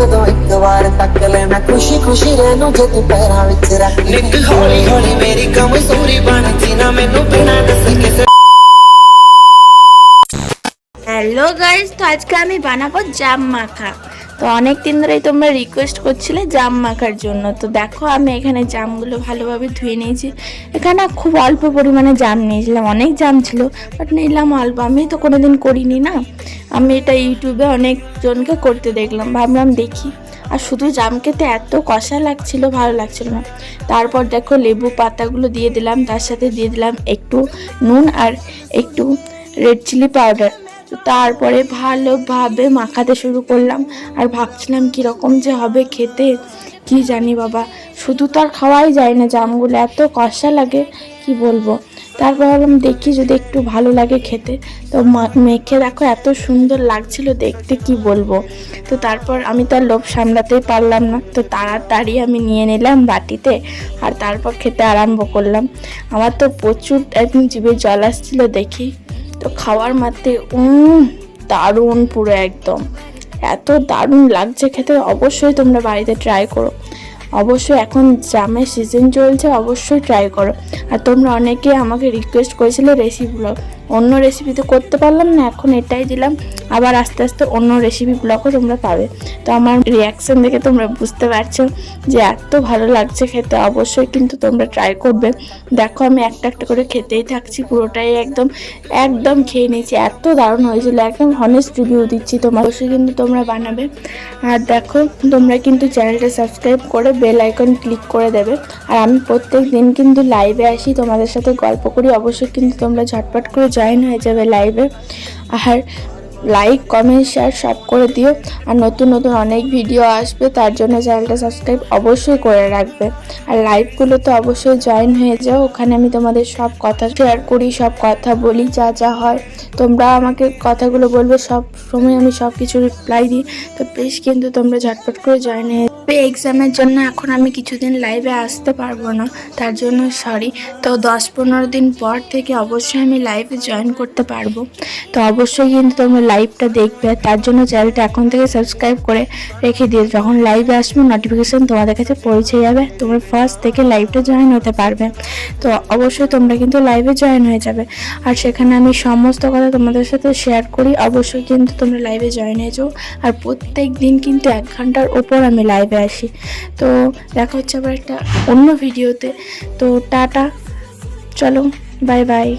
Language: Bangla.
ਜਦੋਂ ਇੱਕ ਵਾਰ ਤੱਕ ਲੈ ਮੈਂ ਖੁਸ਼ੀ ਖੁਸ਼ੀ ਰਹਿ ਨੂੰ ਜੇ ਤੂੰ ਪੈਰਾਂ ਵਿੱਚ ਰੱਖ ਲਈ ਨਿੱਕ ਹੌਲੀ ਹੌਲੀ ਮੇਰੀ ਕਮਜ਼ੋਰੀ ਬਣਦੀ ਨਾ ਮੈਨੂੰ ਬਿਨਾਂ ਦੱਸੇ ਕਿਸੇ হ্যালো গাইজ তো আজকে আমি বানাবো জাম মাখা তো অনেক দিন ধরেই তোমরা রিকোয়েস্ট করছিলে জাম মাখার জন্য। তো দেখো আমি এখানে জামগুলো ভালোভাবে ধুয়ে নিয়েছি। এখানে খুব অল্প পরিমাণে জাম নিয়েছিলাম, অনেক জাম ছিল বাট নিলাম অল্প। আমি তো কোনোদিন করিনি না। আমি এটা ইউটিউবে অনেকজনকে করতে দেখলাম, ভাবলাম দেখি। আর শুধু জাম খেতে এত কষা লাগছিল, ভালো লাগছিল না। তারপর দেখো লেবু পাতাগুলো দিয়ে দিলাম, তার সাথে দিয়ে দিলাম একটু নুন আর একটু রেড চিলি পাউডার তো তারপরে ভালোভাবে মাখাতে শুরু করলাম। আর ভাবছিলাম কীরকম যে হবে খেতে, কি জানি বাবা। শুধু তো আর খাওয়াই যায় না, জামগুলো এত কষা লাগে, কি বলব। তারপর ভাবলাম দেখি যদি একটু ভালো লাগে খেতে। তো মেখে দেখো এত সুন্দর লাগছিল দেখতে, কি বলব। তো তারপর আমি তো আর লোভ সামলাতেই পারলাম না। তো তাড়াতাড়ি আমি নিয়ে নিলাম বাটিতে আর তারপর খেতে আরম্ভ করলাম। আমার তো প্রচুর একদম জিভে জল আসছিল দেখি। তো খাওয়ার মাত্রে উম, দারুণ পুরো একদম। এত দারুণ লাগছে খেতে, অবশ্যই তোমরা বাড়িতে ট্রাই করো। অবশ্যই এখন জামের সিজন চলছে, অবশ্যই ট্রাই করো। আর তোমরা অনেকে আমাকে রিকোয়েস্ট করেছিলে রেসিপি ব্লগ অন্য রেসিপি তো করতে পারলাম না, এখন এটাই দিলাম। আবার আস্তে আস্তে অন্য রেসিপি ব্লগও তোমরা পাবে। তো আমার রিয়াকশন দেখে তোমরা বুঝতে পারছ যে এত ভালো লাগছে খেতে, অবশ্যই কিন্তু তোমরা ট্রাই করবে। দেখো আমি একটা একটা করে খেতেই থাকছি, পুরোটাই একদম একদম খেয়ে নিয়েছি। এত দারুণ হয়েছিল, একদম হনেস্ট রিভিউ দিচ্ছি তোমার। অবশ্যই কিন্তু তোমরা বানাবে। আর দেখো, তোমরা কিন্তু চ্যানেলটা সাবস্ক্রাইব করে বেল আইকন ক্লিক করে দেবে। আর আমি প্রত্যেক দিন কিন্তু লাইভে আসি, তোমাদের সাথে গল্প করি। অবশ্যই কিন্তু তোমরা ঝটপট করে জয়েন হয়ে যাবে লাইভে আর লাইক কমেন্ট শেয়ার সব করে দিও। আর নতুন নতুন অনেক ভিডিও আসবে, তার জন্য চ্যানেলটা সাবস্ক্রাইব অবশ্যই করে রাখবে। আর লাইভগুলো তো অবশ্যই জয়েন হয়ে যাও। ওখানে আমি তোমাদের সব কথা শেয়ার করি, সব কথা বলি, যা যা হয়। তোমরা আমাকে কথাগুলো বলবে, সব সময় আমি সব কিছু রিপ্লাই দিই। তো প্লিজ কিন্তু তোমরা ঝটপট করে জয়েন হয়ে এক্সামের জন্য এখন আমি কিছুদিন লাইভে আসতে পারব না, তার জন্য সরি তো দশ পনেরো দিন পর থেকে অবশ্যই আমি লাইভে জয়েন করতে পারব। তো অবশ্যই কিন্তু তোমরা লাইভটা দেখবে, তার জন্য চ্যানেলটা এখন থেকে সাবস্ক্রাইব করে রেখে দিও। যখন লাইভে আসবে নোটিফিকেশান তোমাদের কাছে পৌঁছে যাবে। তোমরা ফার্স্ট থেকে লাইভটা জয়েন হতে পারবে। তো অবশ্যই তোমরা কিন্তু লাইভে জয়েন হয়ে যাবে। আর সেখানে আমি সমস্ত কথা তোমাদের সাথে শেয়ার করি। অবশ্যই কিন্তু তোমরা লাইভে জয়েন হয়ে যাও। আর প্রত্যেক দিন কিন্তু এক ঘণ্টার ওপর আমি লাইভে আসি। তো দেখা হচ্ছে আবার একটা অন্য ভিডিওতে তো টাটা। চলো বাই বাই